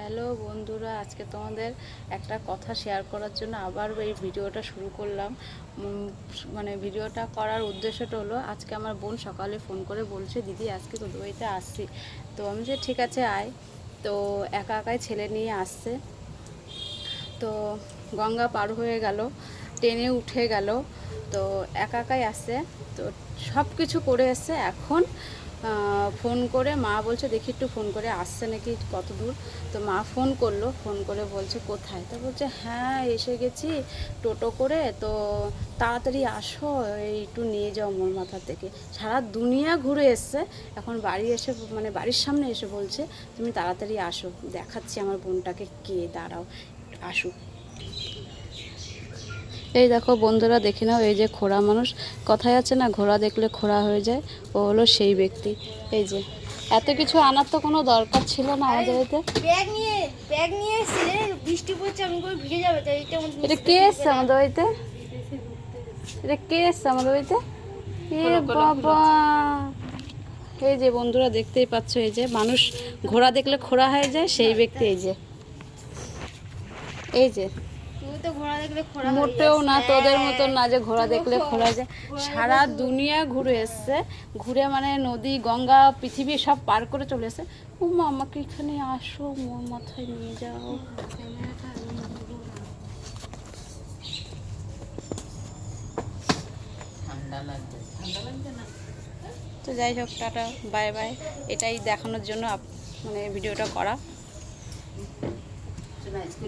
Hello বন্ধুরা, আজকে তোমাদের একটা কথা শেয়ার করার জন্য আবার এই ভিডিওটা শুরু করলাম। মানে ভিডিওটা করার উদ্দেশ্যটা হলো, আজকে আমার বোন সকালে ফোন করে বলছে, দিদি, আজকে তোদের বাড়িতে আসছি। তো আমি যে, ঠিক আছে, আয়। তো একা একাই ছেলে নিয়ে আসছে। তো গঙ্গা পার হয়ে গেল, ট্রেনে উঠে গেল, তো একা একাই আসছে। তো সব কিছু করে এসছে। এখন ফোন করে, মা বলছে, দেখি একটু ফোন করে, আসছে নাকি কত দূর? তো মা ফোন করল, ফোন করে বলছে, কোথায়? তো বলছে হ্যাঁ এসে গেছি টোটো করে, তো তাড়াতাড়ি আসো একটু নিয়ে যাও মোর মাথা থেকে। সারা দুনিয়া ঘুরে এসছে। এখন বাড়ি এসে মানে বাড়ির সামনে এসে বলছে, তুমি তাড়াতাড়ি আসো, দেখাচ্ছি আমার বোনটাকে কে, দাঁড়াও, আসুক। এই দেখো বন্ধুরা দেখে নাও এই যে খোড়া মানুষ। কথায় আছে না ঘোড়া দেখলে খোড়া হয়ে যায়। ও হলো সেই ব্যক্তি। এই যে এত কিছু আনার তো কোনো দরকার ছিল না আমাদের এতে। ব্যাগ নিয়ে ব্যাগ নিয়ে এসেছিলে বৃষ্টি পড়ছে আমি করে ভিজে যাবে তাই এটা আমাদের এটা কে এসছে আমাদের বাড়িতে? এটা কে এসছে আমাদের বাড়িতে? এ বাবা। এই যে বন্ধুরা দেখতেই পাচ্ছ এই যে মানুষ ঘোড়া দেখলে খোড়া হয়ে যায় সেই ব্যক্তি এই যে। এই যে হয়ে মোটেও না তোদের হ্যাঁ। মতন না যে ঘোড়া দেখলে খোলা যায়। সারা দুনিয়া ঘুরে এসছে। ঘুরে মানে নদী গঙ্গা পৃথিবী সব পার করে চলে এসে ও মা আমাকে এখানে আসো মোর মাথায় নিয়ে যাও। তো যাই হোক টাটা বাই বাই। এটাই দেখানোর জন্য আপ- মানে ভিডিওটা করা।